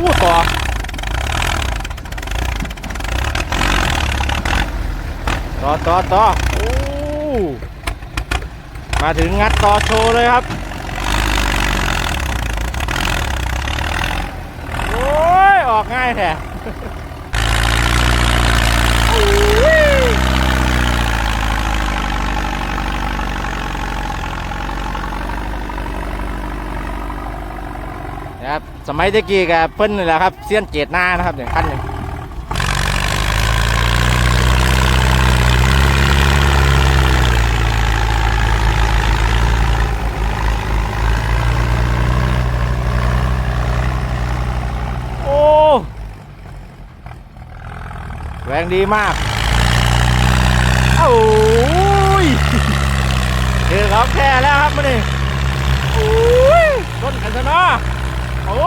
อู้ต่อต่อต่อต่อโอ้มาถึงงัดต่อโชว์เลยครับ โอ้ย ออกง่ายแท้ นะครับ สมัยตะกี้กับเพิ่นนี่แหละครับเซียนเจตหน้านะครับเนี่ยขั้นหนึ่งโอ้แรงดีมากโอ้ยคือของแท้แล้วครับมันนี่โอ้ยต้นกันซะเนาะ เอา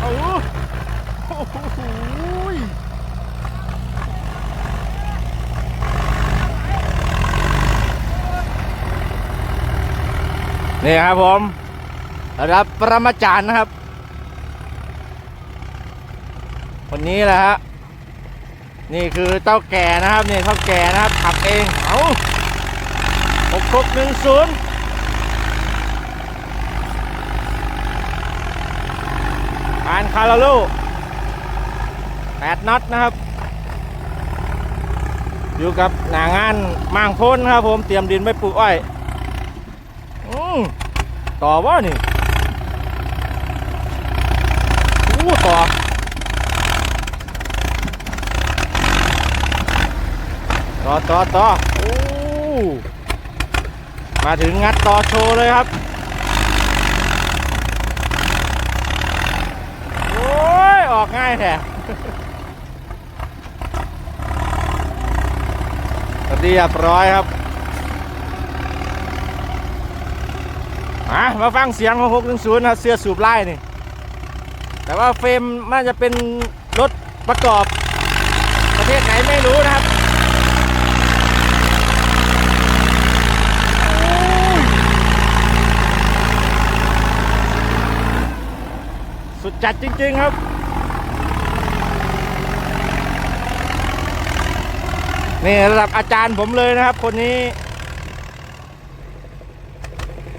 เอาโอ้โหนี่ครับผมระดับประมาจารย์นะครับคนนี้แหละฮะนี่คือเต้าแก่นะครับนี่เต้าแก่นะครับขับเองเอาหกหกหนึ่งศูนย์ ผ่านคาราลูแปดน็อตนะครับ อยู่กับหนางานมางพ้นครับผม เตรียมดินไว้ปลูกอ้อยอืมต่อว่านี่อู้ต่อต่อต่อต่ออมาถึงงัดต่อโชว์เลยครับ โอ้ย ออกง่ายแท้เรียบร้อยครับมามาฟังเสียงของ610นะเสื้อสูบไล่นี่ แต่ว่าเฟรมน่าจะเป็นรถประกอบ ประเทศไหนไม่รู้นะครับโอ้ยสุดจัดจริง ๆ ครับ นี่ระดับอาจารย์ผมเลยนะครับ คนนี้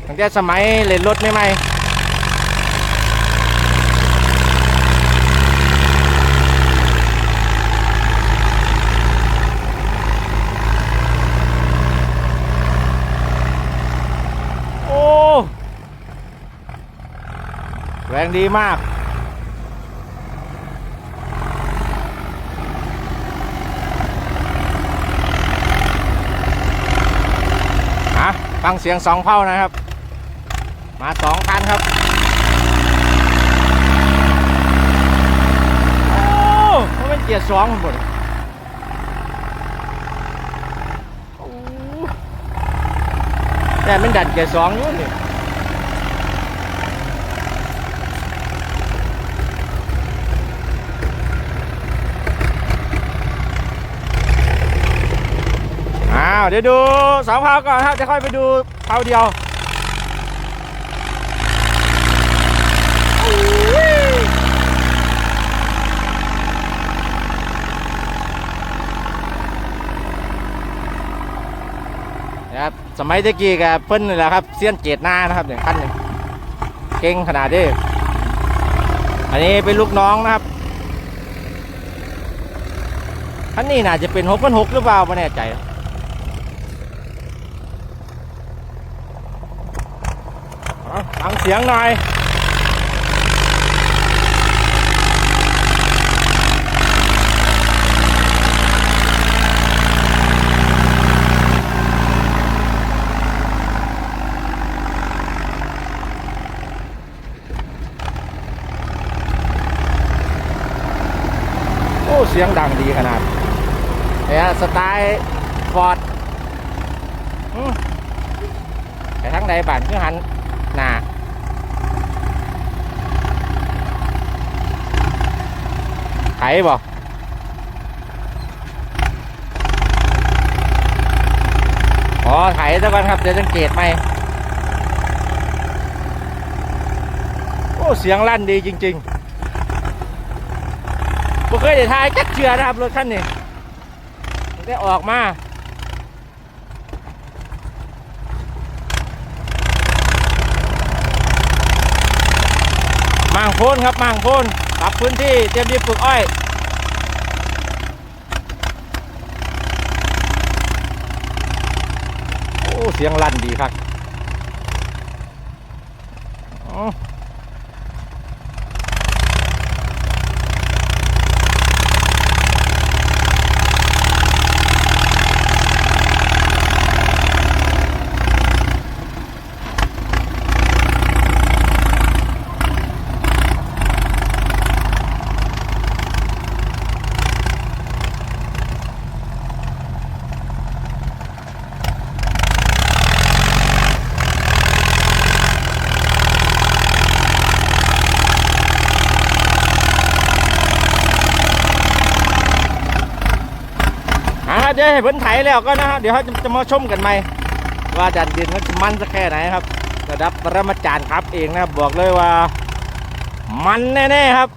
ตั้งแต่สมัยเล่นรถใหม่ๆโอ้แรงดีมาก อะ ฟังเสียงสองเผ่านะครับ มาสองคันครับโอ้มันเป็นเกียร์สองหมดโอ้แต่มันดัดเกียร์สองอยู่นี่าวเดี๋ยวดูสองเผาก่อนครับจะค่อยไปดูเผาเดียวนะครับสมัยตะกี้กับเพิ่นนี่แหละครับเซียนเจตหน้านะครับเนี่ยขั้นหนึ่งเก่งขนาดนี้อันนี้เป็นลูกน้องนะครับคันนี้น่าจะเป็นหกพันหกหรือเปล่าไม่แน่ใจ เอา ฟังเสียงหน่อยโอ้เสียงดังดีขนาดเนี่ยสไตล์ฟอร์ดไปทางใดบ้านคือหันหน้า ไถบ่อ๋อไถซะก่อนครับ เดี๋ยวสังเกตไหมโอ้ เสียงลั่นดีจริงๆผมเคยได้ทายจักเชือนะครับ รถคันนี้ได้ออกมา มางโพนครับมางโพนปรับพื้นที่เตรียมดีปลูกอ้อยโอ้เสียงลั่นดีครับอ๋อ อ่าเดี๋ยวให้เพิ่นไถแล้วก็นะฮะเดี๋ยวเขาจะจะมาชมกันใหม่ว่าดันดินมันจะมันสักแค่ไหนครับระดับประมาจารย์ครับเองนะครับบอกเลยว่า มันแน่ๆครับ